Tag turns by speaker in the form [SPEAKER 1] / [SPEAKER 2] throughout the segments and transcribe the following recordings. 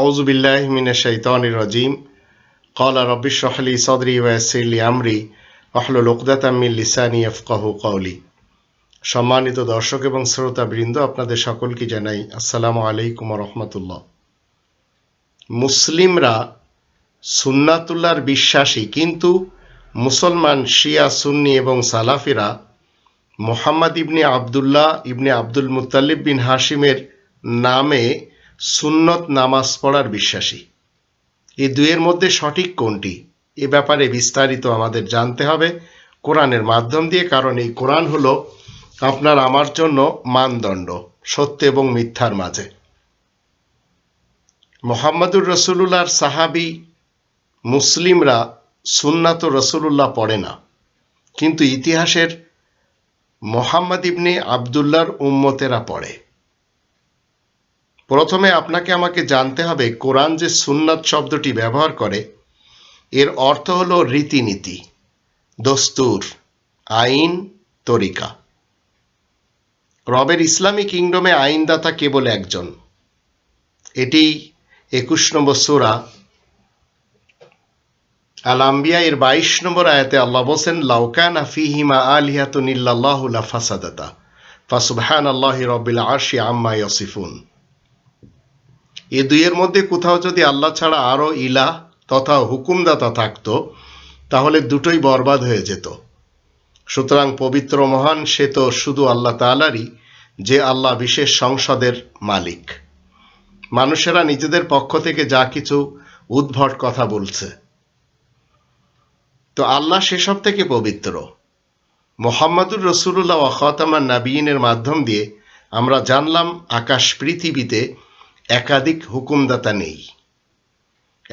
[SPEAKER 1] আউজুবিল্লাহ মিনাশাইতানির রাজিম قال رب اشرح لي صدري ويسر لي امري واحلل عقدة লিসানি لساني يفقهوا সম্মানিত দর্শক এবং শ্রোতা বৃন্দ আপনাদের সকলকে জানাই আসসালামু আলাইকুম রহমতুল্লাহ মুসলিমরা সুন্নাতুল্লাহর বিশ্বাসী কিন্তু মুসলমান শিয়া সুন্নি এবং সালাফিরা মোহাম্মদ ইবনে আবদুল্লাহ ইবনে আব্দুল মুতালিব বিন হাসিমের নামে সুন্নত নামাজ পড়ার বিশ্বাসী এই দুয়ের মধ্যে সঠিক কোনটি এ ব্যাপারে বিস্তারিত আমাদের জানতে হবে কোরআনের মাধ্যম দিয়ে কারণ এই কোরআন হলো আপনার আমার জন্য মানদণ্ড সত্য এবং মিথ্যার মাঝে মোহাম্মদুর রসুলুল্লাহর সাহাবি মুসলিমরা সুন্নাত রসুলুল্লাহ পড়ে না কিন্তু ইতিহাসের মোহাম্মদ ইবনে আবদুল্লার উম্মতেরা পড়ে প্রথমে আপনাকে আমাকে জানতে হবে কোরআন যে সুন্নাত শব্দটি ব্যবহার করে এর অর্থ হল রীতিনীতি দস্তুর আইন তরিকা রবের ইসলামী কিংডমে আইনদাতা কেবল একজন এটি একুশ নম্বর সোরা আলাম্বিয়া এর বাইশ নম্বর আয়াতে আল্লাহ বসেন লাউকান আফিহিমা আলিহাতুন ইল্লাহ ফাসাদাতা ফাসুবহান আল্লাহ রবিল আশি আম্মা ইয়সিফুন এ দুইয়ের মধ্যে কোথাও যদি আল্লাহ ছাড়া আরও ইলা তথা হুকুমদাতা থাকত তাহলে দুটোই বরবাদ হয়ে যেত সুতরাং পবিত্র মহান সে তো শুধু আল্লাহ তালারই যে আল্লাহ বিশেষ সংসদের মালিক মানুষেরা নিজেদের পক্ষ থেকে যা কিছু উদ্ভট কথা বলছে তো আল্লাহ সেসব থেকে পবিত্র মোহাম্মদুর রসুল্লাহ খতামান নাবিনের মাধ্যম দিয়ে আমরা জানলাম আকাশ পৃথিবীতে একাধিক হুকুমদাতা নেই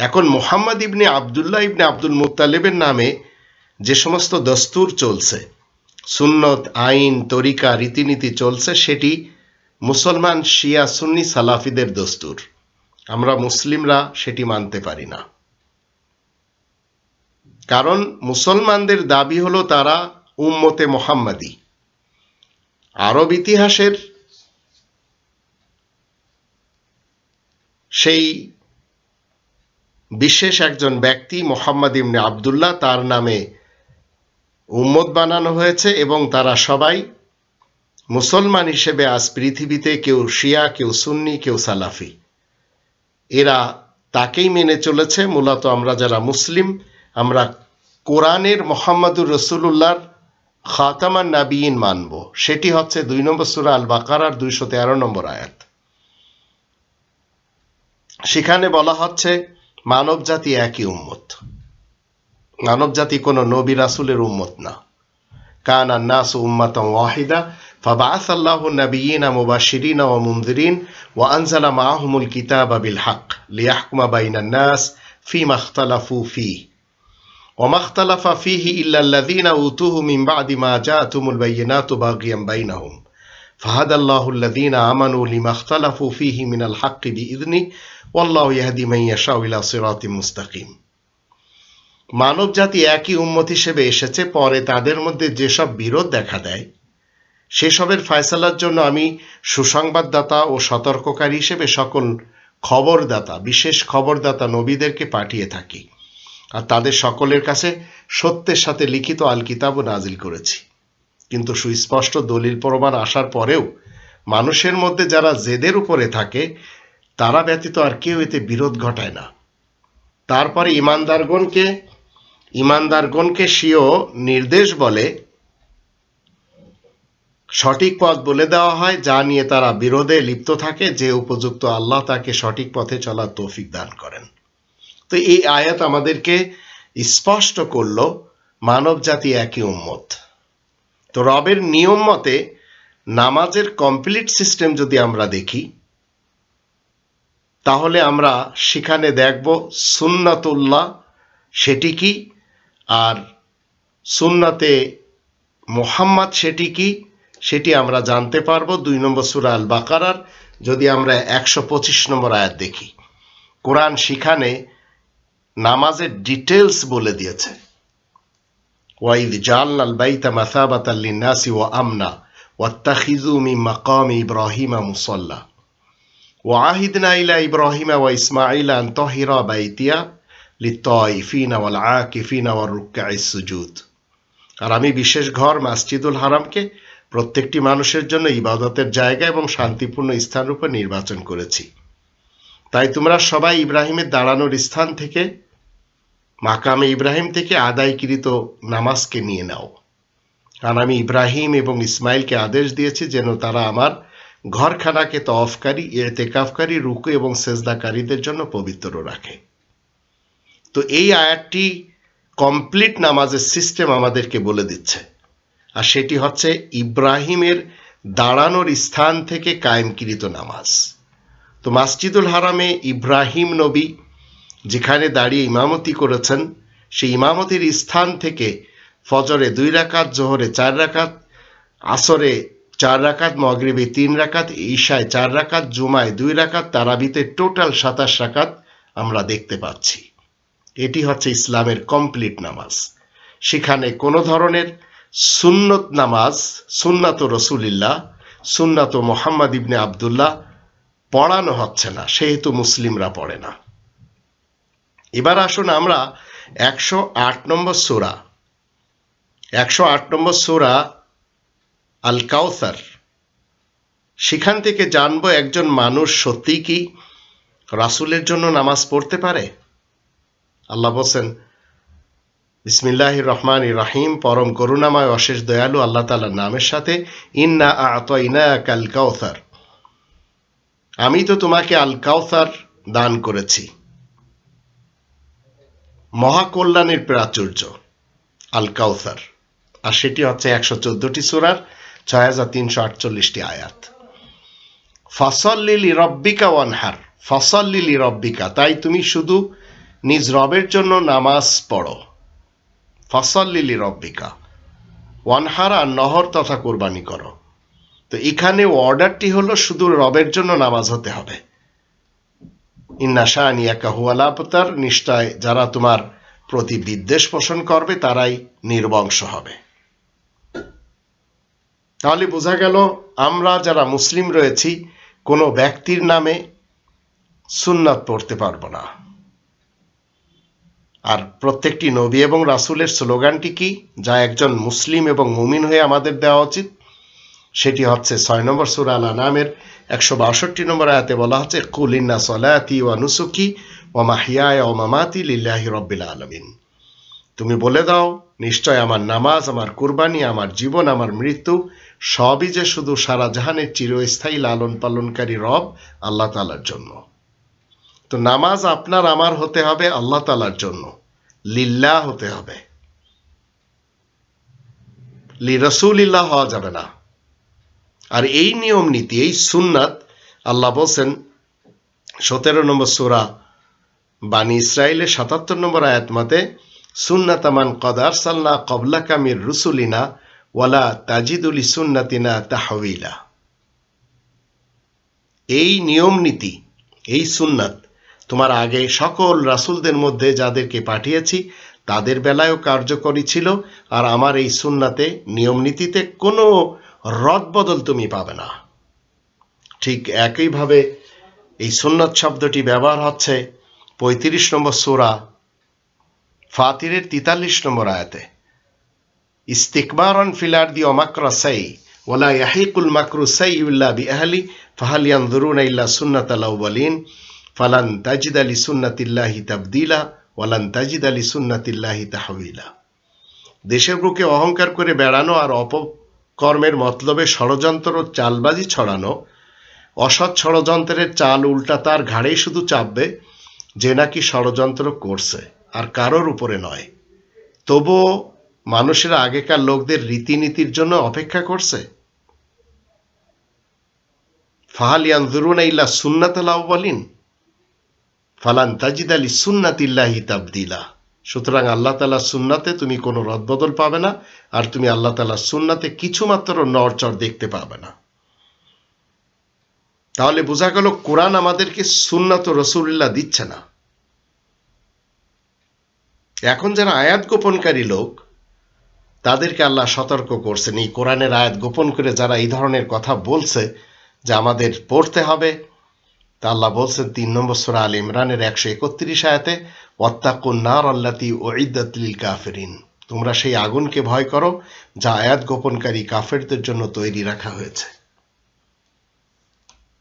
[SPEAKER 1] এখন মোহাম্মদ ইবনে আবদুল্লাহ ইবনে আব্দুল মুতালেবের নামে যে সমস্ত দস্তুর চলছে সুন্নত আইন তরিকা রীতিনীতি চলছে সেটি মুসলমান শিয়া সুন্নি সালাফিদের দস্তুর আমরা মুসলিমরা সেটি মানতে পারি না কারণ মুসলমানদের দাবি হলো তারা উম্মতে মোহাম্মাদি আরব ইতিহাসের সেই বিশেষ একজন ব্যক্তি মোহাম্মদ ইমনে আবদুল্লাহ তার নামে উম্মত বানানো হয়েছে এবং তারা সবাই মুসলমান হিসেবে আজ পৃথিবীতে কেউ শিয়া কেউ সুন্নি কেউ সালাফি এরা তাকেই মেনে চলেছে মূলত আমরা যারা মুসলিম আমরা কোরআনের মোহাম্মদুর রসুল্লাহর খাতামান নাবিন মানব সেটি হচ্ছে দুই নম্বর সুরা আল বাকারার দুইশো তেরো নম্বর আয়াত সেখানে বলা হচ্ছে মানব জাতি একই উম্মত মানব জাতি কোনো নবী রাসুলের উম্মত না কান আন্নাস উম্মাত ওয়াহিদা فبعث الله النبيين مبشرين ومنذرين وأنزل معهم الكتاب بالحق ليحكم بين الناس فيما اختلفوا فيه وما اختلف فيه إلا الذين أوتوه من بعد ما جاءتهم البينات باغيا بينهم فهدى الله الذين آمنوا لما اختلفوا فيه من الحق بإذنه والله يهدي من يشاء إلى صراط مستقيم মানব জাতি একই উম্মত হিসেবে এসেছে পরে তাদের মধ্যে যেসব বিরোধ দেখা দেয় সেসবের ফয়সালার জন্য আমি সুসংবাদদাতা ও সতর্ককারী হিসেবে সকল খবরদাতা বিশেষ খবরদাতা নবীদেরকে পাঠিয়ে থাকি আর তাদের সকলের কাছে সত্যের সাথে লিখিত আল কিতাবও নাজিল করেছি কিন্তু সুস্পষ্ট দলিল প্রমাণ আসার পরেও মানুষের মধ্যে যারা জেদের উপরে থাকে তারা ব্যতীত আর কেউ এতে বিরোধ ঘটায় না তারপরে ইমানদারগণকে ইমানদারগণকে সিও নির্দেশ বলে সঠিক পথ বলে দেওয়া হয় যা নিয়ে তারা বিরোধে লিপ্ত থাকে যে উপযুক্ত আল্লাহ তাকে সঠিক পথে চলার তৌফিক দান করেন তো এই আয়াত আমাদেরকে স্পষ্ট করল মানব জাতি একই উম্মত তো রবের নিয়ম মতে নামাজের কমপ্লিট সিস্টেম যদি আমরা দেখি তাহলে আমরা সেখানে দেখব সুন্নাতুল্লাহ সেটি কি আর সুন্নাতে মোহাম্মদ সেটি কি সেটি আমরা জানতে পারবো দুই নম্বর সুরা আল বাকারার যদি আমরা একশো পঁচিশ নম্বর আয়াত দেখি কোরআন সেখানে নামাজের ডিটেলস বলে দিয়েছে وإذ جعلنا البيت مثابة للناس وأمنا واتخذوا من مقام إبراهيم مصلى وعهدنا إلى إبراهيم وإسماعيل أن طهر بيتي লিত্তাইফিনা ওয়াল আকিফিনা ওয়াল রুক্কা সুজুদ আর আমি বিশেষ ঘর মাসজিদুল হারামকে প্রত্যেকটি মানুষের জন্য ইবাদতের জায়গা এবং শান্তিপূর্ণ স্থানরূপে নির্বাচন করেছি তাই তোমরা সবাই ইব্রাহিমের দাঁড়ানোর স্থান থেকে মাকামে ইব্রাহিম থেকে আদায়কৃত নামাজকে নিয়ে নাও কারণ আমি ইব্রাহিম এবং ইসমাইলকে আদেশ দিয়েছি যেন তারা আমার ঘরখানাকে তফকারী এতেকাফকারী রুকু এবং সেজদাকারীদের জন্য পবিত্র রাখে তো এই আয়াতটি কমপ্লিট নামাজের সিস্টেম আমাদেরকে বলে দিচ্ছে আর সেটি হচ্ছে ইব্রাহিমের দাঁড়ানোর স্থান থেকে কায়েমকৃত নামাজ তো মাসজিদুল হারামে ইব্রাহিম নবী যেখানে দাঁড়িয়ে ইমামতি করেছেন সেই ইমামতির স্থান থেকে ফজরে দুই রাকাত জোহরে চার রাকাত আসরে চার রাকাত মগরিবে তিন রাকাত ঈশায় চার রাকাত জুমায় দুই রাকাত তারাবিতে টোটাল সাতাশ রাকাত আমরা দেখতে পাচ্ছি এটি হচ্ছে ইসলামের কমপ্লিট নামাজ সেখানে কোনো ধরনের সুন্নত নামাজ সুন্নাত রসুলিল্লা সুন্নাত মোহাম্মদ ইবনে আবদুল্লাহ পড়ানো হচ্ছে না সেহেতু মুসলিমরা পড়ে না এবার আসুন আমরা একশো আট নম্বর সোরা একশো আট নম্বর সোরা আল কাউসার সেখান থেকে জানবো একজন মানুষ সত্যি কি রাসুলের জন্য নামাজ পড়তে পারে আল্লাহ বলছেন ইসমিল্লাহ রহমান রাহিম পরম করুণাময় অশেষ দয়ালু আল্লাহ তালার নামের সাথে ইন্না আতইনা কাল কাউসার আমি তো তোমাকে আল কাউসার দান করেছি মহাকল্যাণের প্রাচুর্য আল কাউসার আর সেটি হচ্ছে একশো চোদ্দটি সুরার ছয় হাজার তিনশো আটচল্লিশটি আয়াত ফসল্লিলি রব্বিকা ওয়ানহার ফসল্লিলি রব্বিকা তাই তুমি শুধু নিজ রবের জন্য নামাজ পড়ো ফসল্লিলি রব্বিকা ওয়ানহার আর নহর তথা কোরবানি করো তো এখানে অর্ডারটি হলো শুধু রবের জন্য নামাজ হতে হবে ইন্নাশা নিশ্চয় যারা তোমার প্রতি বিদ্বেষ পোষণ করবে তারাই নির্বংশ হবে তাহলে বোঝা গেল আমরা যারা মুসলিম রয়েছি কোনো ব্যক্তির নামে সুন্নাত পড়তে পারব না আর প্রত্যেকটি নবী এবং রাসুলের স্লোগানটি কি যা একজন মুসলিম এবং মুমিন হয়ে আমাদের দেওয়া উচিত সেটি হচ্ছে ছয় নম্বর সুরাল আনামের একশো বাষট্টি নম্বর আয়াতে বলা হচ্ছে কুলিন্না সলাতি ওয়া নুসুকি ওয়া মাহিয়ায় ও মামাতি লিল্লাহি রব্বিল আলমিন তুমি বলে দাও নিশ্চয় আমার নামাজ আমার কুরবানি আমার জীবন আমার মৃত্যু সবই যে শুধু সারা জাহানের চিরস্থায়ী লালন পালনকারী রব আল্লাহ তালার জন্য তো নামাজ আপনার আমার হতে হবে আল্লাহ তালার জন্য লিল্লা হতে হবে লি রসুলিল্লাহ হওয়া যাবে না আর এই নিয়ম নীতি এই সুন্নাত আল্লাহ বলছেন সতেরো নম্বর সুরা বাণী ইসরায়েলের সাতাত্তর নম্বর আয়াতমাতে সুন্নাতামান কদার সাল্লা কবলা কামির রুসুলিনা ওয়ালা তাজিদুল সুন্নাতিনা তাহবিলা এই নিয়ম নীতি এই সুন্নাত তোমার আগে সকল রাসুলদের মধ্যে যাদেরকে পাঠিয়েছি তাদের বেলায়ও কার্যকরী ছিল আর আমার এই সুন্নাতে নিয়মনীতিতে কোনো রদবদল তুমি পাবে না ঠিক একইভাবে এই সুন্নত শব্দটি ব্যবহার হচ্ছে পঁয়ত্রিশ নম্বর সোরা ফাতিরের তিতাল্লিশ নম্বর আয়াতে ইস্তিকবারন ফিলার দি অমাকরা সাই ওলা ইয়াহিকুল মাকরু সাই উল্লা বি আহলি ফাহালিয়ান দরুন ইল্লা সুন্নাত আলাউবালিন ফালান তাজিদ আলী সুন্নাতিল্লাহি তাবদিলা ওয়ালান তাজিদ আলী সুন্নাতিল্লাহি তাহবিলা দেশের বুকে অহংকার করে বেড়ানো আর অপ কর্মের মতলবে ষড়যন্ত্র ও চালবাজি ছড়ানো অসৎ ষড়যন্ত্রের চাল উল্টা তার ঘাড়েই শুধু চাপবে যে নাকি ষড়যন্ত্র করছে আর কারোর উপরে নয় তবুও মানুষেরা আগেকার লোকদের রীতিনীতির জন্য অপেক্ষা করছে ফাহাল ইয়ানজুরুনা ইল্লা সুন্নাতাল ফালান তাজিদ আলী সুন্নাতিল্লাহি তাবদিলা সুতরাং আল্লাহ তালা সুন্নাতে তুমি কোনো রদবদল পাবে না আর তুমি আল্লাহ তালা সুন্নাতে কিছুমাত্র নড়চড় দেখতে পাবে না তাহলে বোঝা গেল কোরআন আমাদেরকে সুন্নাত রসুল্লাহ দিচ্ছে না এখন যারা আয়াত গোপনকারী লোক তাদেরকে আল্লাহ সতর্ক করছেন এই কোরআনের আয়াত গোপন করে যারা এই ধরনের কথা বলছে যে আমাদের পড়তে হবে তা আল্লাহ বলছেন তিন নম্বর সোরা আল ইমরানের একশো একত্রিশ আয়াতে ওয়াত্তাকু নার আল্লাতি ওঈদাতলিল কাফেরিন তোমরা সেই আগুনকে ভয় করো যা আয়াত গোপনকারী কাফেরদের জন্য তৈরি রাখা হয়েছে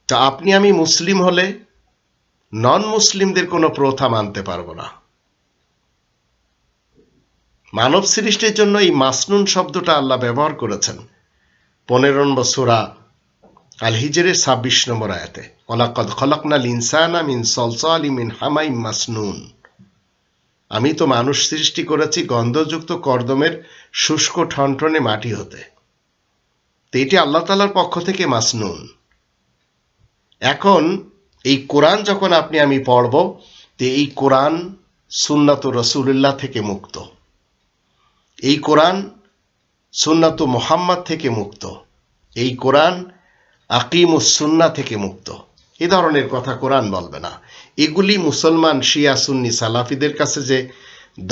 [SPEAKER 1] তা আপনি আমি মুসলিম হলে নন মুসলিমদের কোনো প্রথা মানতে পারবো না মানব সৃষ্টির জন্য এই মাসনুন শব্দটা আল্লাহ ব্যবহার করেছেন পনেরো নম্বর সুরা আল হিজরের ছাব্বিশ নম্বর আয়াতে অলাকদ খলকনাল ইনসান আমিন সলসল মিন হামাই মাসনুন আমি তো মানুষ সৃষ্টি করেছি গন্ধযুক্ত কর্দমের শুষ্ক ঠনঠনে মাটি হতে তো এটি আল্লাহ তালার পক্ষ থেকে মাসনুন এখন এই কোরআন যখন আপনি আমি পড়ব তে এই কোরআন সুন্নাত রসুল্লাহ থেকে মুক্ত এই কোরআন সুন্নাত মোহাম্মদ থেকে মুক্ত এই কোরআন আকিম সুন্না থেকে মুক্ত এ ধরনের কথা কোরআন বলবে না এগুলি মুসলমান শিয়া সুন্নি সালাফিদের কাছে যে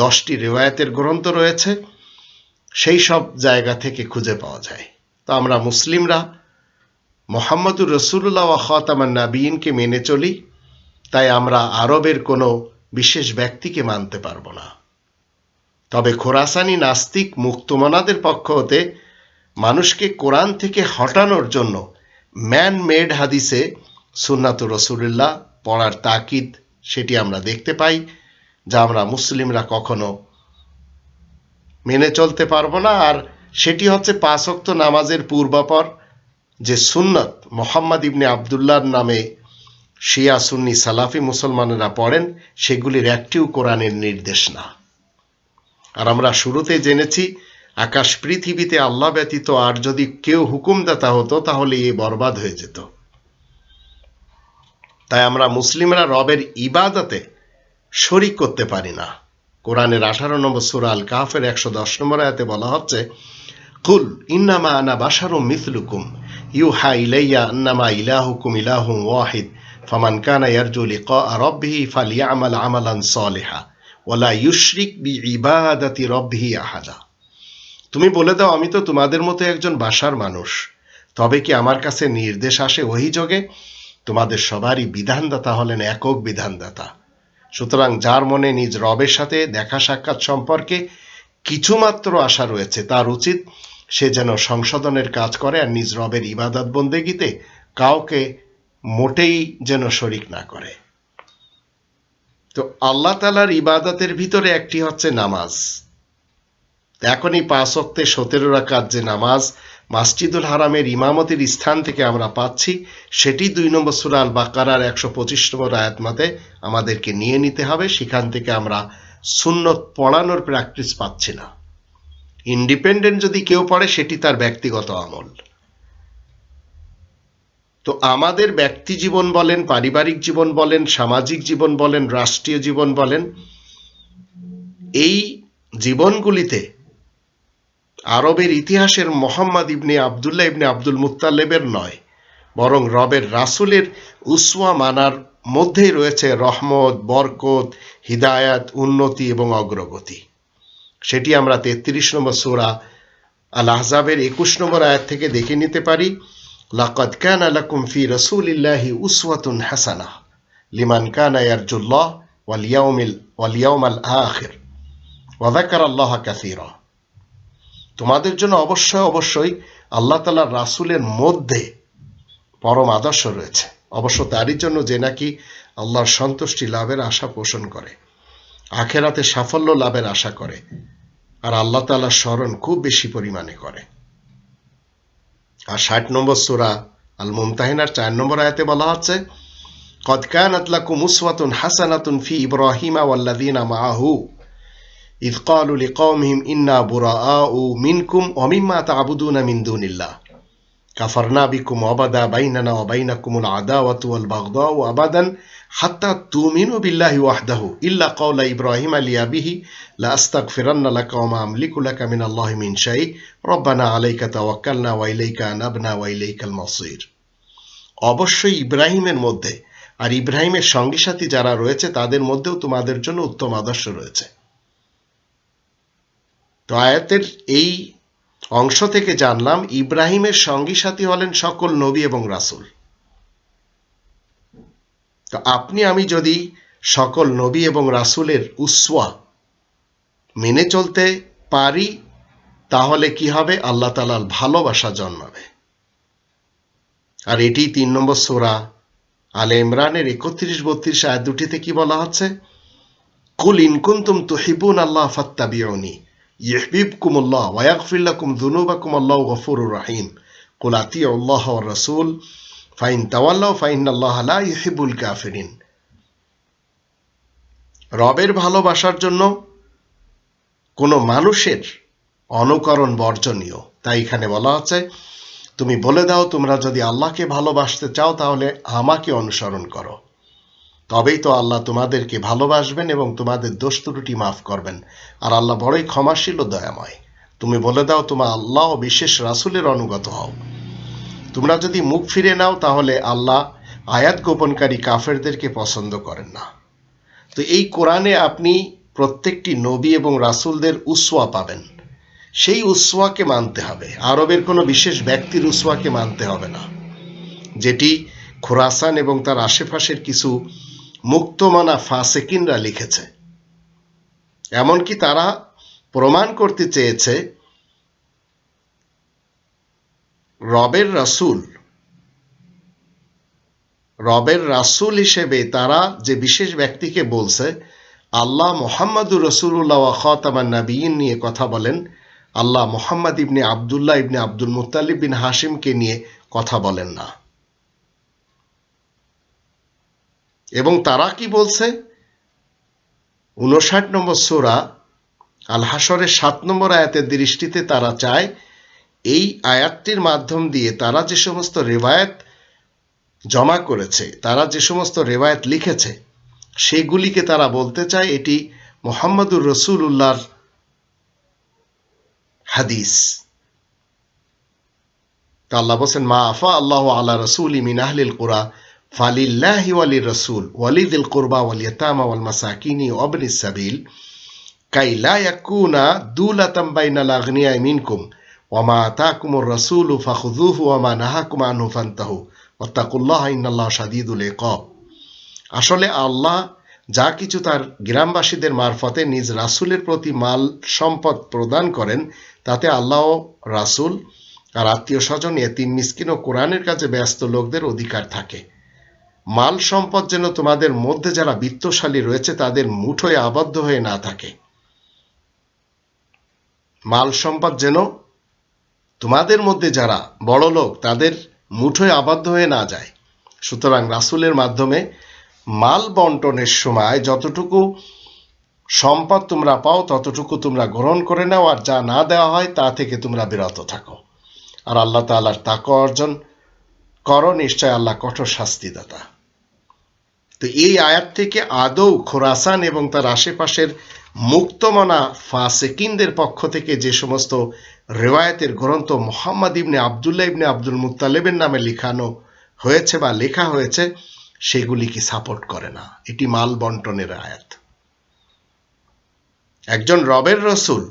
[SPEAKER 1] দশটি রেওয়ায়তের গ্রন্থ রয়েছে সেই সব জায়গা থেকে খুঁজে পাওয়া যায় তো আমরা মুসলিমরা মোহাম্মদুর রসুল্লাহ খতামান নাবিনকে মেনে চলি তাই আমরা আরবের কোনো বিশেষ ব্যক্তিকে মানতে পারব না তবে খোরাসানি নাস্তিক মুক্তমনাদের পক্ষ হতে মানুষকে কোরআন থেকে হটানোর জন্য ম্যান মেড হাদিসে সুন্নাতুর রসুল্লাহ পড়ার তাকিদ সেটি আমরা দেখতে পাই যা আমরা মুসলিমরা কখনো মেনে চলতে পারবো না আর সেটি হচ্ছে পাঁচক্ত নামাজের পূর্বাপর যে সুন্নত মোহাম্মদ ইবনে আবদুল্লার নামে শিয়া সুন্নি সালাফি মুসলমানেরা পড়েন সেগুলির একটিও কোরআনের নির্দেশ না আর আমরা শুরুতে জেনেছি আকাশ পৃথিবীতে আল্লাহ ব্যতীত আর যদি কেউ হুকুমদাতা হতো তাহলে এ বরবাদ হয়ে যেত তাই আমরা মুসলিমরা রবের ইবাদতে শরিক করতে পারি না কোরআনের আঠারো নম্বর সুরা আল কাফের একশো দশ নম্বর আয়তে বলা হচ্ছে কুল ইন্নামা আনা বাসারু মিথলুকুম হা ইলাইয়া আন্নামা ইলাহুকুম ইলাহুম ওয়াহিদ ফমান কানা ইয়ারজু লিকা রব্বিহি ফালিয়ামাল আমালান সলিহা ওয়ালা ইউশরিক বি ইবাদাতি রব্বিহি আহাদা তুমি বলে দাও আমি তো তোমাদের মতো একজন বাসার মানুষ তবে কি আমার কাছে নির্দেশ আসে অভিযোগে তোমাদের সবারই বিধানদাতা হলেন একক বিধানদাতা সুতরাং যার মনে নিজ রবের সাথে দেখা সাক্ষাৎ সম্পর্কে কিছুমাত্র আশা রয়েছে তার উচিত সে যেন সংশোধনের কাজ করে আর নিজ রবের ইবাদত বন্দেগিতে কাউকে মোটেই যেন শরিক না করে তো আল্লাহ তালার ইবাদতের ভিতরে একটি হচ্ছে নামাজ এখনই পাঁচ অক্টে সতেরো রাকাত যে নামাজ মাসজিদুল হারামের ইমামতির স্থান থেকে আমরা পাচ্ছি সেটি দুই নম্বর সুরাল বাকারার একশো পঁচিশ নম্বর আয়াত মতে আমাদেরকে নিয়ে নিতে হবে সেখান থেকে আমরা সুন্নত পড়ানোর প্র্যাকটিস পাচ্ছি না ইন্ডিপেন্ডেন্ট যদি কেউ পড়ে সেটি তার ব্যক্তিগত আমল তো আমাদের ব্যক্তি জীবন বলেন পারিবারিক জীবন বলেন সামাজিক জীবন বলেন রাষ্ট্রীয় জীবন বলেন এই জীবনগুলিতে আরবের ইতিহাসের মোহাম্মদ ইবনে আবদুল্লাহ ইবনে আব্দুল মুতালেবের নয় বরং রবের রাসুলের উসওয়া মানার মধ্যেই রয়েছে রহমত বরকত হিদায়াত উন্নতি এবং অগ্রগতি সেটি আমরা তেত্রিশ নম্বর সোরা আল আহজাবের একুশ নম্বর আয়াত থেকে দেখে নিতে পারি লাকদ কান আলাকুম ফি রসুলিল্লাহি উসওয়াতুন হাসানা লিমান কান আয়ারজুল্লাহ ওয়ালিয়াউমিল ওয়ালিয়াউমাল আখির ওয়াদাকার আল্লাহ কাসিরা তোমাদের জন্য অবশ্যই অবশ্যই আল্লাহ তালা রাসুলের মধ্যে পরম আদর্শ রয়েছে অবশ্য তারই জন্য যে নাকি আল্লাহর সন্তুষ্টি লাভের আশা পোষণ করে আখেরাতে সাফল্য লাভের আশা করে আর আল্লাহ তালার স্মরণ খুব বেশি পরিমাণে করে আর ষাট নম্বর সুরা আল মুমতাহিনার চার নম্বর আয়তে বলা হচ্ছে কদ কানাতলাকু মুসওয়াতুন হাসানাতুন ফি ইব্রাহিমা ওয়াল্লাদিনা মাহু إذ قالوا لقومهم إنا براء منكم ومما تعبدون من دون الله كفرنا بكم وبدا بيننا وبينكم العداوة والبغضاء أبدا حتى تؤمنوا بالله وحده إلا قول إبراهيم لأبيه لأستغفرن لك وما أملك لك من الله من شيء ربنا عليك توكلنا وإليك أنبنا وإليك المصير অবশ্যই ইব্রাহিমের মধ্যে আর ইব্রাহিমের সঙ্গী সাথী যারা রয়েছে তাদের মধ্যেও তোমাদের জন্য উত্তম আদর্শ রয়েছে তো আয়াতের এই অংশ থেকে জানলাম ইব্রাহিমের সঙ্গী সাথী হলেন সকল নবী এবং রাসুল তো আপনি আমি যদি সকল নবী এবং রাসুলের উসওয়া মেনে চলতে পারি তাহলে কি হবে আল্লাহ তালার ভালোবাসা জন্মাবে আর এটি তিন নম্বর সোরা আলে ইমরানের একত্রিশ বত্রিশ আয়াত দুটিতে কি বলা হচ্ছে কুল ইনকুন্তুম তুহিবুন আল্লাহ ফাত্তাবিয়নি يحببكم الله ويغفر لكم ذنوبكم الله غفور رحيم قل أطيعوا الله والرسول فإن تولوا فإن الله لا يحب الكافرين রবের ভালোবাসার জন্য কোনো মানুষের অনুকরণ বর্জনীয় তাই এখানে বলা হচ্ছে তুমি বলে দাও তোমরা যদি আল্লাহকে ভালোবাসতে চাও তাহলে আমাকে অনুসরণ করো তবেই তো আল্লাহ তোমাদেরকে ভালোবাসবেন এবং তোমাদের দোষ ত্রুটি মাফ করবেন আর আল্লাহ বড়ই ক্ষমাশীল দয়াময় তুমি বলে দাও তোমার আল্লাহ ও বিশেষ রাসুলের অনুগত হও তোমরা যদি মুখ ফিরে নাও তাহলে আল্লাহ আয়াত গোপনকারী কাফেরদেরকে পছন্দ করেন না তো এই কোরআনে আপনি প্রত্যেকটি নবী এবং রাসুলদের উসোয়া পাবেন সেই উসোয়াকে মানতে হবে আরবের কোনো বিশেষ ব্যক্তির উসোয়াকে মানতে হবে না যেটি খোরাসান এবং তার আশেপাশের কিছু মুক্তমানা ফাসেকিনরা লিখেছে এমনকি তারা প্রমাণ করতে চেয়েছে রবের রাসুল রবের রাসুল হিসেবে তারা যে বিশেষ ব্যক্তিকে বলছে আল্লাহ মোহাম্মদুর রসুল্লাহ খতামান নাবিয়ীন নিয়ে কথা বলেন আল্লাহ মোহাম্মদ ইবনে আবদুল্লাহ ইবনে আব্দুল মুতালিব বিন হাশিমকে নিয়ে কথা বলেন না এবং তারা কি বলছে উনষাট নম্বর সোরা আল হাসরের সাত নম্বর আয়াতের দৃষ্টিতে তারা চায় এই আয়াতটির মাধ্যম দিয়ে তারা যে সমস্ত রেবায়াত জমা করেছে তারা যে সমস্ত রেবায়াত লিখেছে সেগুলিকে তারা বলতে চায় এটি মোহাম্মদুর রসুল উল্লাহর হাদিস তা আল্লাহ বলছেন মা আফা আল্লাহ আল্লাহ রসুল ইমিন আহলিল কোরআ فلله وللرسول ولذي القربى واليتامى والمساكين وابن السبيل كي لا يكون دولة بين الأغنياء منكم وما آتاكم الرسول فخذوه وما نهاكم عنه فانتهوا واتقوا الله إن الله شديد العقاب আসলে আল্লাহ যা কিছু তার গ্রামবাসীদের মারফতে নিজ রাসুলের প্রতি মাল সম্পদ প্রদান করেন তাতে আল্লাহ রাসুল আর আত্মীয় স্বজন এতিম মিসকিন ও কোরআনের কাছে ব্যস্ত লোকদের অধিকার থাকে মাল সম্পদ যেন তোমাদের মধ্যে যারা বিত্তশালী রয়েছে তাদের মুঠোয় আবদ্ধ হয়ে না থাকে মাল সম্পদ যেন তোমাদের মধ্যে যারা বড় লোক তাদের মুঠোয় আবদ্ধ হয়ে না যায় সুতরাং রাসুলের মাধ্যমে মাল বন্টনের সময় যতটুকু সম্পদ তোমরা পাও ততটুকু তোমরা গ্রহণ করে নাও আর যা না দেওয়া হয় তা থেকে তোমরা বিরত থাকো আর আল্লাহ তালার তাক অর্জন করো নিশ্চয় আল্লাহ কঠোর শাস্তিদাতা তো এই আয়াত থেকে আদৌ খোরাসান এবং তার আশেপাশের মুক্তমনা ফাসেকিনদের পক্ষ থেকে যে সমস্ত রেওয়ায়তের গ্রন্থ মোহাম্মদ ইবনে আবদুল্লাহ ইবনে আব্দুল মুতালেবের নামে লেখানো হয়েছে বা লেখা হয়েছে সেগুলি কি সাপোর্ট করে না এটি মাল বন্টনের আয়াত একজন রবের রসুল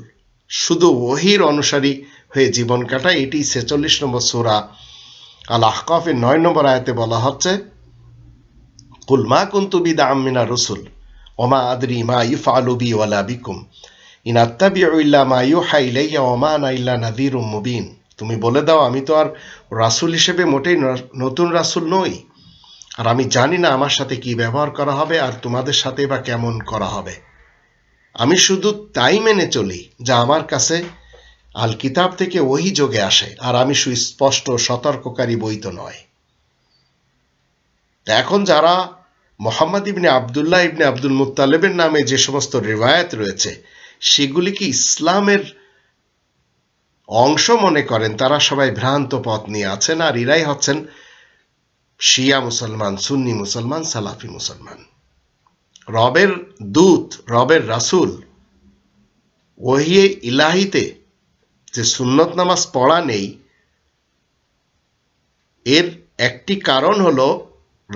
[SPEAKER 1] শুধু ওহির অনুসারী হয়ে জীবন কাটায় এটি ছেচল্লিশ নম্বর সোরা আল আহকফের নয় নম্বর আয়াতে বলা হচ্ছে কুল মা কুন্তু বিদা আমিনা রসুল ওমা আদরি মা ইফ আলুবি ওয়ালা বিকুম ইন আত্তাবিউ ইল্লা মা হাই ইলাইয়া ওমা না ইল্লা নাদিরুম মুবিন তুমি বলে দাও আমি তো আর রাসুল হিসেবে মোটেই নতুন রাসুল নই আর আমি জানি না আমার সাথে কি ব্যবহার করা হবে আর তোমাদের সাথে বা কেমন করা হবে আমি শুধু তাই মেনে চলি যা আমার কাছে আল কিতাব থেকে ওহি যোগে আসে আর আমি সুস্পষ্ট সতর্ককারী বই তো নয় এখন যারা মোহাম্মদ ইবনে আবদুল্লাহ ইবনে আব্দুল মুতালেবের নামে যে সমস্ত রেওয়ায়াত রয়েছে সেগুলি কি ইসলামের অংশ মনে করেন তারা সবাই ভ্রান্ত পথ নিয়ে আছেন আর ইরাই হচ্ছেন শিয়া মুসলমান সুন্নি মুসলমান সালাফি মুসলমান রবের দূত রবের রাসুল ওহিয়ে ইলাহিতে যে সুন্নত নামাজ পড়া নেই এর একটি কারণ হলো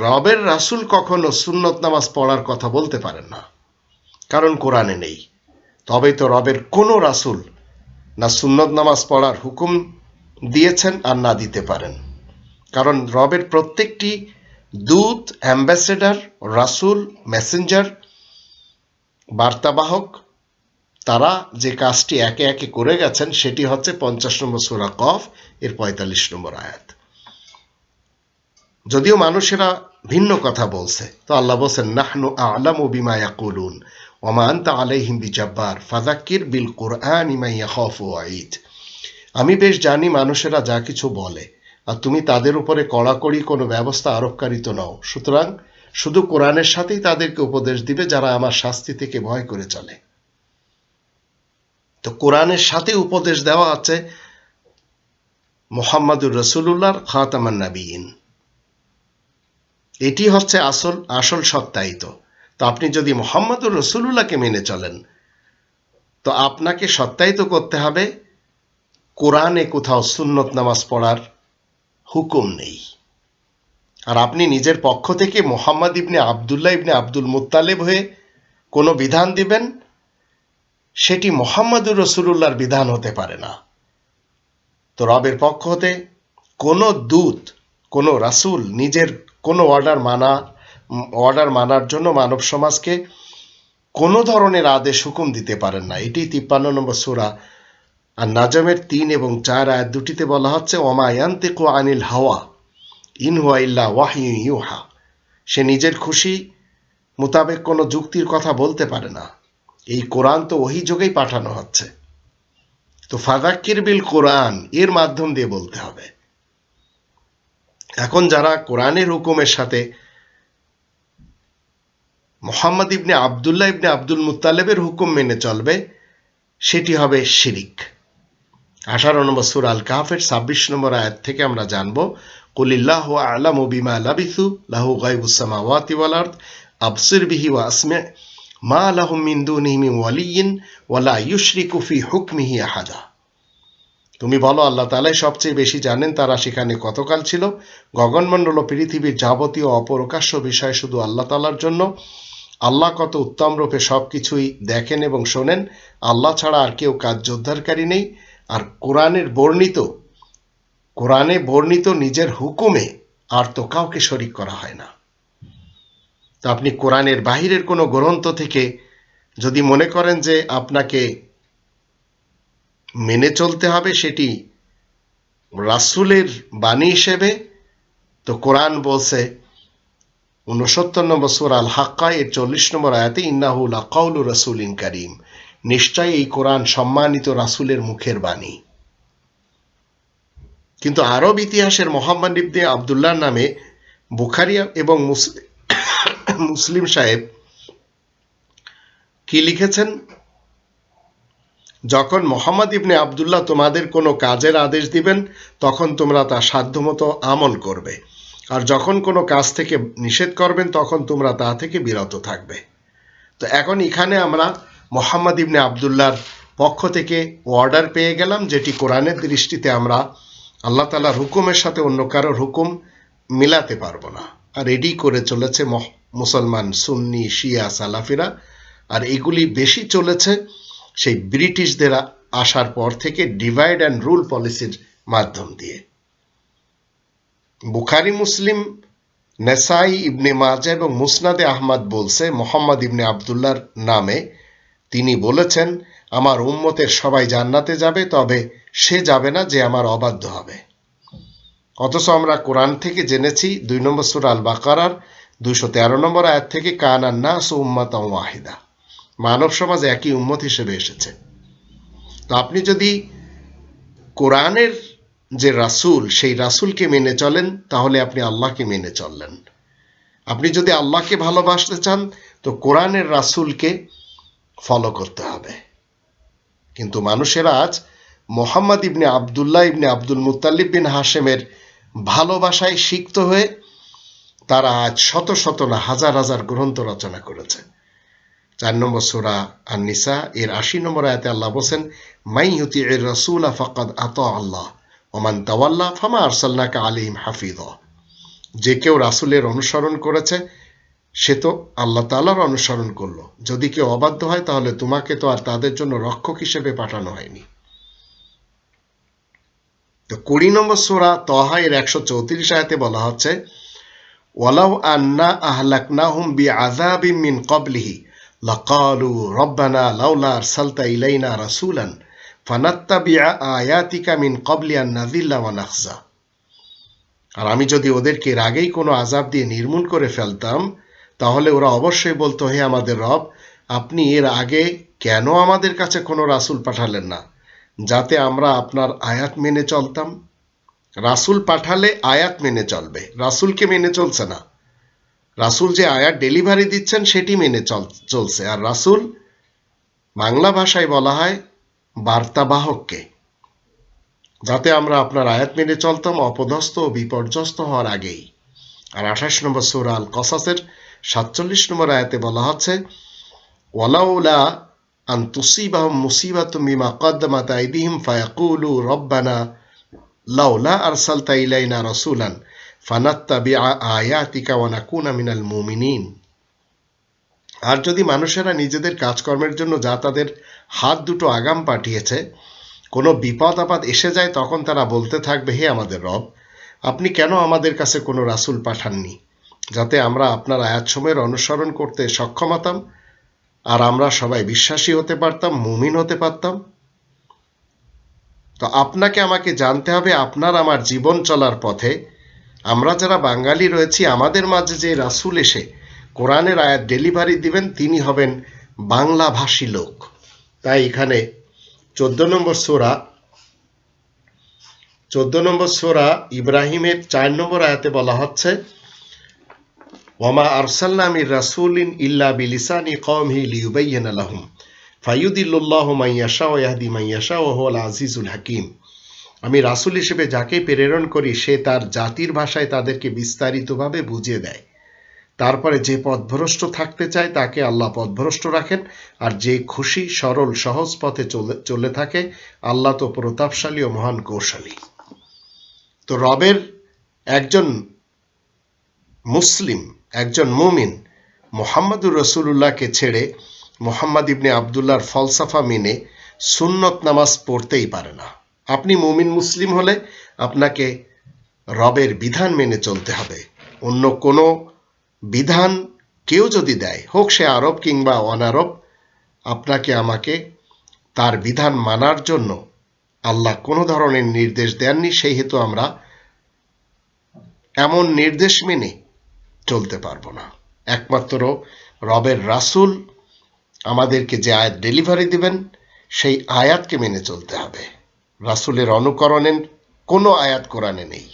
[SPEAKER 1] রবের রাসুল কখনো সুন্নত নামাজ পড়ার কথা বলতে পারেন না কারণ কোরআনে নেই তবে তো রবের কোনো রাসুল না সুন্নত নামাজ পড়ার হুকুম দিয়েছেন আর না দিতে পারেন কারণ রবের প্রত্যেকটি দূত অ্যাম্বাসেডার রাসুল মেসেঞ্জার বার্তাবাহক তারা যে কাজটি একে একে করে গেছেন সেটি হচ্ছে পঞ্চাশ নম্বর সুরা কফ এর পঁয়তাল্লিশ নম্বর আয়াত যদিও মানুষেরা ভিন্ন কথা বলছে তো আল্লাহ বলছেন নাহনু আলাম ও বিমা ইয়াকুলুন ওমান তা আলাইহিম জব্বার ফাজাক্কির বিল কোরআন ইমাইয়া হফ ও আইদ আমি বেশ জানি মানুষেরা যা কিছু বলে আর তুমি তাদের উপরে কড়াকড়ি কোনো ব্যবস্থা আরোপকারিত নাও নও সুতরাং শুধু কোরআনের সাথেই তাদেরকে উপদেশ দিবে যারা আমার শাস্তি থেকে ভয় করে চলে তো কোরআনের সাথে উপদেশ দেওয়া আছে মোহাম্মদুর রসুল্লাহর খাতামান এটি হচ্ছে আসল আসল সত্যায়িত তো আপনি যদি মোহাম্মদুর রসুল্লাহকে মেনে চলেন তো আপনাকে সত্যায়িত করতে হবে কোরআনে কোথাও সুন্নত নামাজ পড়ার হুকুম নেই আর আপনি নিজের পক্ষ থেকে মোহাম্মদ ইবনে আবদুল্লাহ ইবনে আব্দুল মুতালেব হয়ে কোনো বিধান দিবেন সেটি মোহাম্মদুর রসুলুল্লাহর বিধান হতে পারে না তো রবের পক্ষ হতে কোনো দূত কোনো রাসুল নিজের কোনো অর্ডার মানা অর্ডার মানার জন্য মানব সমাজকে কোনো ধরনের আদেশ হুকুম দিতে পারেন না এটি তিপ্পান্ন নম্বর সুরা আর নাজমের তিন এবং চার আয় দুটিতে বলা হচ্ছে অমায়ান্তে কো আনিল হাওয়া ইন হুয়া ইল্লা ওয়াহি ইউহা সে নিজের খুশি মোতাবেক কোনো যুক্তির কথা বলতে পারে না এই কোরআন তো অভিযোগেই পাঠানো হচ্ছে তো ফাদাক্কির বিল কোরআন এর মাধ্যম দিয়ে বলতে হবে এখন যারা কোরআনের হুকুমের সাথে মোহাম্মদ ইবনে আবদুল্লাহ ইবনে আব্দুল মুতালেবের হুকুম মেনে চলবে সেটি হবে শিরিক আঠারো নম্বর সুর আল কাহাফের ছাব্বিশ নম্বর আয়াত থেকে আমরা জানব কলিল্লাহ আলাম ও বিমা লাবিসু লাহু গাইবুসামাওয়াতি ওয়াল ওয়ালার্থ আবসির বিহি ওয়া আসমে মা আলাহু মিন্দু নিহমি ওয়ালিয়িন ওয়ালা ইউশ্রী কুফি হুকমিহি আহাদা তুমি বলো আল্লাহ তালাই সবচেয়ে বেশি জানেন তারা সেখানে কতকাল ছিল গগনমণ্ডল ও পৃথিবীর যাবতীয় অপরকাশ্য বিষয় শুধু আল্লাহ তালার জন্য আল্লাহ কত উত্তম রূপে সব কিছুই দেখেন এবং শোনেন আল্লাহ ছাড়া আর কেউ কাজ যোদ্ধারকারী নেই আর কোরআনের বর্ণিত কোরআনে বর্ণিত নিজের হুকুমে আর তো কাউকে শরিক করা হয় না তো আপনি কোরআনের বাহিরের কোনো গ্রন্থ থেকে যদি মনে করেন যে আপনাকে মেনে চলতে হবে সেটি রাসুলের বাণী হিসেবে তো কোরআন বলছে উনসত্তর নম্বর সুর আল হাক্কা এর চল্লিশ নম্বর আয়াতে ইন্নাহুল আকাউল রাসুল ইন করিম নিশ্চয়ই এই কোরআন সম্মানিত রাসুলের মুখের বাণী কিন্তু আরব ইতিহাসের মোহাম্মদ ইবনে আবদুল্লাহ নামে বুখারিয়া এবং মুসলিম সাহেব কি লিখেছেন যখন মোহাম্মদ ইবনে আবদুল্লাহ তোমাদের কোনো কাজের আদেশ দিবেন তখন তোমরা তা সাধ্যমতো আমল করবে আর যখন কোনো কাজ থেকে নিষেধ করবেন তখন তোমরা তা থেকে বিরত থাকবে তো এখন এখানে আমরা মোহাম্মদ ইবনে আবদুল্লার পক্ষ থেকে অর্ডার পেয়ে গেলাম যেটি কোরআনের দৃষ্টিতে আমরা আল্লাহ তালার হুকুমের সাথে অন্য কারোর হুকুম মিলাতে পারবো না আর এটি করে চলেছে মুসলমান সুন্নি শিয়া সালাফিরা আর এগুলি বেশি চলেছে সেই ব্রিটিশদের আসার পর থেকে ডিভাইড অ্যান্ড রুল পলিসির মাধ্যম দিয়ে বুখারি মুসলিম নেসাই ইবনে মাজা এবং মুসনাদে আহমদ বলছে মোহাম্মদ ইবনে আবদুল্লার নামে তিনি বলেছেন আমার উম্মতের সবাই জান্নাতে যাবে তবে সে যাবে না যে আমার অবাধ্য হবে অথচ আমরা কোরআন থেকে জেনেছি দুই নম্বর সুর আল বাকারার দুশো তেরো নম্বর আয়াত থেকে কানান্না উম্মাতা ওয়াহিদা মানব সমাজ একই উন্মত হিসেবে এসেছে তো আপনি যদি কোরআনের যে রাসুল সেই রাসুলকে মেনে চলেন তাহলে আপনি আল্লাহকে মেনে চললেন আপনি যদি আল্লাহকে ভালোবাসতে চান তো কোরআনের রাসুলকে ফলো করতে হবে কিন্তু মানুষের আজ মোহাম্মদ ইবনে আবদুল্লাহ ইবনে আব্দুল মুতাল্লিব বিন হাসেমের ভালোবাসায় সিক্ত হয়ে তারা আজ শত শত না হাজার হাজার গ্রন্থ রচনা করেছে চার নম্বর সোরা আর নিসা এর আশি নম্বর আয়াতে আল্লাহ বলছেন মাই ইউতি এর রসুল ফকদ আত আল্লাহ ওমান তাওয়াল্লা ফামা আরসাল্লাকে আলিম হাফিদ যে কেউ রাসুলের অনুসরণ করেছে সে তো আল্লাহ তালার অনুসরণ করলো যদি কেউ অবাধ্য হয় তাহলে তোমাকে তো আর তাদের জন্য রক্ষক হিসেবে পাঠানো হয়নি তো কুড়ি নম্বর সোরা তহা এর একশো চৌত্রিশ আয়াতে বলা হচ্ছে ওয়ালাউ আন্না হুম বি আজাবি মিন কবলিহি لقالوا ربنا لولا أرسلت إلينا رسولا فنتبع آياتك من قبل أن نذل ونخزى আর আমি যদি ওদেরকে এর আগেই কোনো আজাব দিয়ে নির্মূল করে ফেলতাম তাহলে ওরা অবশ্যই বলতো হে আমাদের রব আপনি এর আগে কেন আমাদের কাছে কোনো রাসুল পাঠালেন না যাতে আমরা আপনার আয়াত মেনে চলতাম রাসুল পাঠালে আয়াত মেনে চলবে রাসুলকে মেনে চলছে না রাসুল যে আয়ার ডেলিভারি দিচ্ছেন সেটি মেনে চল চলছে আর রাসুল বাংলা ভাষায় বলা হয় বার্তাবাহককে যাতে আমরা আপনার আয়াত মেনে চলতাম অপদস্থ ও বিপর্যস্ত হওয়ার আগেই আর আঠাশ নম্বর সুরাল আল কসাসের সাতচল্লিশ নম্বর আয়াতে বলা হচ্ছে ওয়ালাউলা আন তুসিবাহম মুসিবাত মিমা কদ্দমা তাইদিহিম ফায়াকুলু রব্বানা লাউলা আরসালতা ইলাইনা রসুলান ফানাত্তাবিআ আয়াতিকা ওয়ানাকুনা মিনাল মুমিনিন আর যদি মানুষেরা নিজেদের কাজকর্মের জন্য যা তাদের হাত দুটো আগাম পাঠিয়েছে কোনো বিপদ আপাদ এসে যায় তখন তারা বলতে থাকবে হে আমাদের রব আপনি কেন আমাদের কাছে কোনো রাসুল পাঠাননি যাতে আমরা আপনার আয়াতসমের অনুসরণ করতে সক্ষম হতাম আর আমরা সবাই বিশ্বাসী হতে পারতাম মুমিন হতে পারতাম তো আপনাকে আমাকে জানতে হবে আপনার আমার জীবন চলার পথে আমরা যারা বাঙালি রয়েছি আমাদের মাঝে যে রাসুল এসে কোরআনের আয়াত ডেলিভারি দিবেন তিনি হবেন বাংলাভাষী লোক তাই এখানে চোদ্দ নম্বর সোরা চোদ্দ নম্বর সোরা ইব্রাহিমের চার নম্বর আয়াতে বলা হচ্ছে ওমা আরসাল্লাম ইন ইল্লা বিলিসানি কমহি লিউবাইয়ান আলাহম ফাইউদ্দিল্লাহ মাইয়াশা ওয়াহদি মাইয়াশা ওহল আজিজুল হাকিম আমি রাসুল হিসেবে যাকে প্রেরণ করি সে তার জাতির ভাষায় তাদেরকে বিস্তারিতভাবে বুঝিয়ে দেয় তারপরে যে পথভ্রষ্ট থাকতে চায় তাকে আল্লাহ পথভ্রষ্ট রাখেন আর যে খুশি সরল সহজ পথে চলে চলে থাকে আল্লাহ তো প্রতাপশালী ও মহান কৌশলী তো রবের একজন মুসলিম একজন মুমিন মোহাম্মদুর রসুল্লাহকে ছেড়ে মোহাম্মদ ইবনে আবদুল্লাহর ফলসাফা মেনে সুন্নত নামাজ পড়তেই পারে না আপনি মুমিন মুসলিম হলে আপনাকে রবের বিধান মেনে চলতে হবে অন্য কোনো বিধান কেউ যদি দেয় হোক সে আরব কিংবা অনারব আপনাকে আমাকে তার বিধান মানার জন্য আল্লাহ কোনো ধরনের নির্দেশ দেননি সেই হেতু আমরা এমন নির্দেশ মেনে চলতে পারবো না একমাত্র রবের রাসুল আমাদেরকে যে আয়াত ডেলিভারি দিবেন সেই আয়াতকে মেনে চলতে হবে রাসুলের অনুকরণের কোনো আয়াত কোরআনে নেই